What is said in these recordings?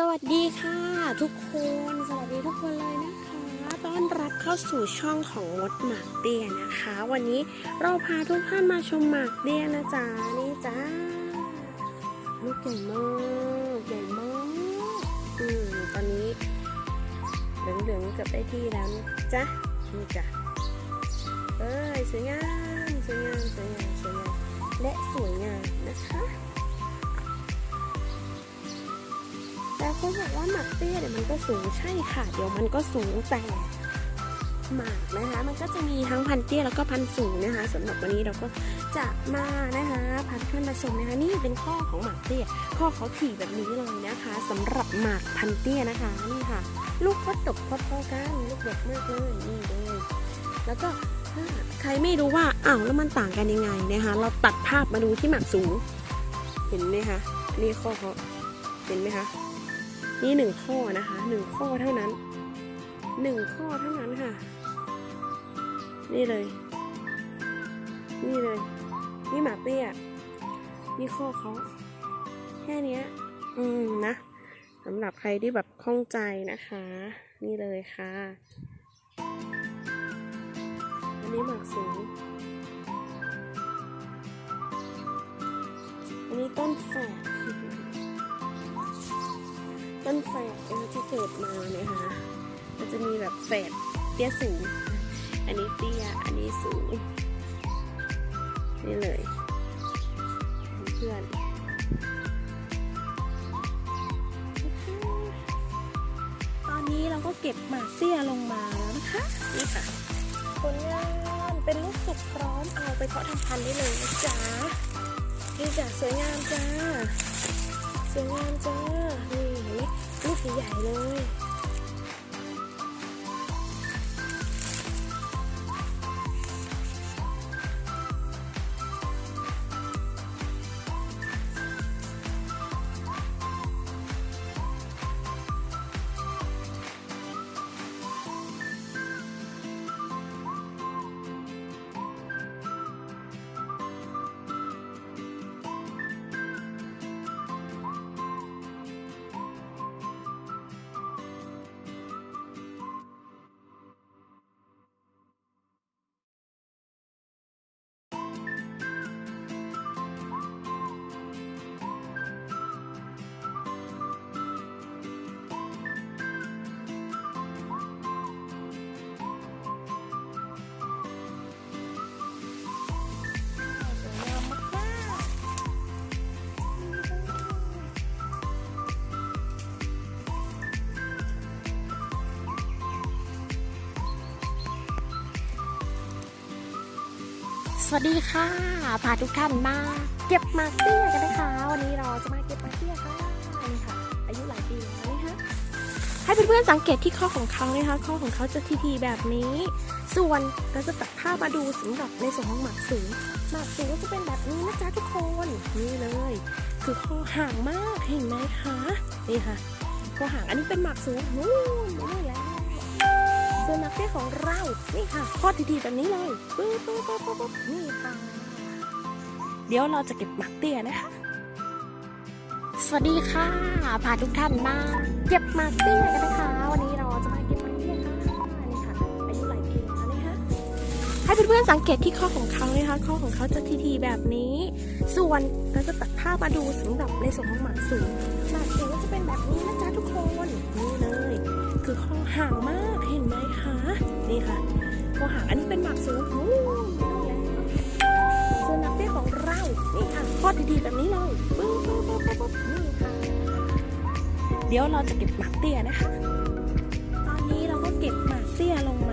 สวัสดีค่ะทุกคนสวัสดีทุกคนเลยนะคะ ต้อนรับเข้าสู่ช่องของมดหมากเตี้ยนะคะ วันนี้เราพาทุกท่านมาชมหมากเตี้ยนะจ๊ะนี่จ้าลูกใหญ่มากใหญ่มากอืมตอนนี้เหลืองๆเกือบได้ที่แล้วจ๊ะนี่จ้ะเอ้ยสวยงามสวยงามสวยงามสวยงามและสวย แต่คนบอกว่าหมากเตี้ยเดี๋ยวมันก็สูงใช่ค่ะ เดี๋ยวมันก็สูงแต่หมากนะคะ มันก็จะมีทั้งพันเตี้ยแล้วก็พันสูงนะคะสำหรับวันนี้เราก็จะมานะคะพาท่านมาชมนะคะนี่เป็นข้อของหมากเตี้ยข้อเขาถี่แบบนี้เลยนะคะสำหรับหมากพันเตี้ยนะคะนี่ค่ะ ลูกก็ตกพอๆกันลูกเด็กมากเลยนี่เลยแล้วก็ถ้าใครไม่รู้ว่าอ้าวแล้วมันต่างกันยังไงนะคะ เราตัดภาพมาดูที่หมากสูง เห็นไหมคะนี่ข้อเขาเห็นไหมคะ นี่หนึ่งข้อนะคะหนึ่งข้อเท่านั้นหนึ่งข้อเท่านั้นค่ะ นี่เลย นี่เลย นี่หมาเปี้ยนี่ข้อเขาแค่นี้อืมนะสำหรับใครที่แบบคล่องใจนะคะ นี่เลยค่ะ อันนี้หมากสูงอันนี้ต้นแฝด ต้นแฝดนะคะที่เกิดมาเนี่ยค่ะมันจะมีแบบแฝดเตี้ยสูง อันนี้เตี้ย อันนี้สูง นี่เลย เพื่อนตอนนี้เราก็เก็บหมากเตี้ยลงมาแล้วนะคะ นี่ค่ะผลงานเป็นลูกสุกพร้อมเอาไปเพาะทำพันธุ์ได้เลยนะจ๊ะนี่จ้ะสวยงามจ้า สวยงามจ้านี่ ลูกใหญ่เลย สวัสดีค่ะ พาทุกท่านมา เก็บมาเตี้ยกันนะคะ วันนี้เราจะมาเก็บมาเตี้ยค่ะนี่ค่ะ อายุหลายปีแล้วนะคะให้เพื่อนๆสังเกตที่ข้อของเขานะคะข้อของเขาจะทีๆแบบนี้ ส่วนเราจะตัดภาพมาดูสำหรับในส่วนของหมากสูงหมากสูงก็จะเป็นแบบนี้นะจ๊ะทุกคนนี่เลย คือคอห่างมากเห็นไหมคะนี่ค่ะคอห่างอันนี้เป็นหมากสูงนู่นนู่นแล้ว ส่วนหมากเตี้ของเรา นี่ค่ะคอดทีๆแบบนี้เลยปึ๊บปึ๊บปึ๊บปึ๊บนี่ค่ะ เดี๋ยวเราจะเก็บหมากเตี้ยนะคะ สวัสดีค่ะ พาทุกท่านมา เก็บหมากเตี้ยกันนะคะ ให้เพื่อนๆสังเกตที่ข้อของเขานะคะข้อของเขาจะทีๆแบบนี้ ส่วนเราจะตัดภาพมาดูสำหรับในส่วนของหมากสูงหมากสูงก็จะเป็นแบบนี้นะจ๊ะทุกคนนี่เลย คือคอห่างมากเห็นไหมคะนี่ค่ะคอห่างอันนี้เป็นหมากสูงนู่นนู่นแล้ส่วนหมากเตี้ยของเรานี่ค่ะข้อทีๆแบบนี้เลยปึ๊บปึ๊บปึ๊บปึ๊บปึ๊บนี่ค่ะเดี๋ยวเราจะเก็บหมากเตี้ยนะคะ ตอนนี้เราก็เก็บหมากเตี้ยลง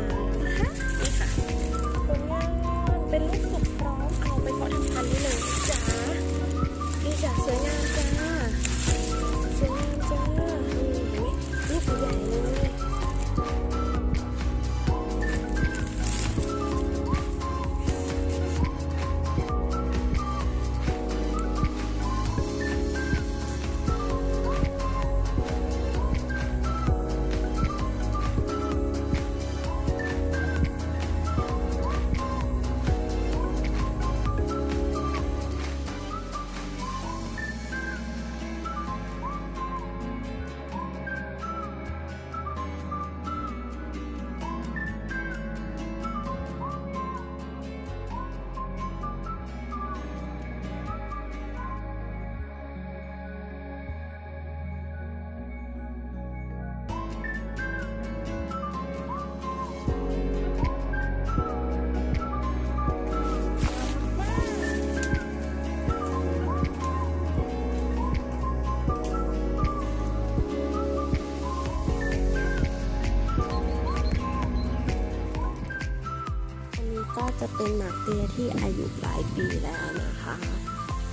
ก็จะเป็นหมากเตี้ยที่อายุหลายปีแล้วนะคะ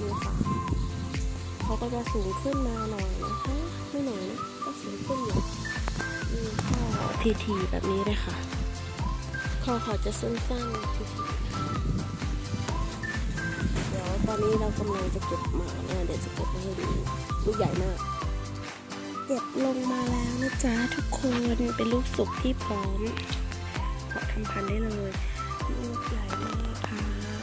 นี่ค่ะเขาก็จะสูงขึ้นมาหน่อยนะคะไม่หน่อยนะก็สูงขึ้นอยู่นี่ข้อทีทีๆแบบนี้เลยค่ะข้อเขาจะสั้นๆทีทีๆเดี๋ยวตอนนี้เรากำลังจะเก็บหมาเนี่ยเดี๋ยวจะเก็บมาให้ดูลูกใหญ่มากเก็บลงมาแล้วนะจ๊ะทุกคนเป็นลูกสุกที่พร้อมเพาะทำพันธุ์ได้เลย ลูกใหญ่มากค่ะ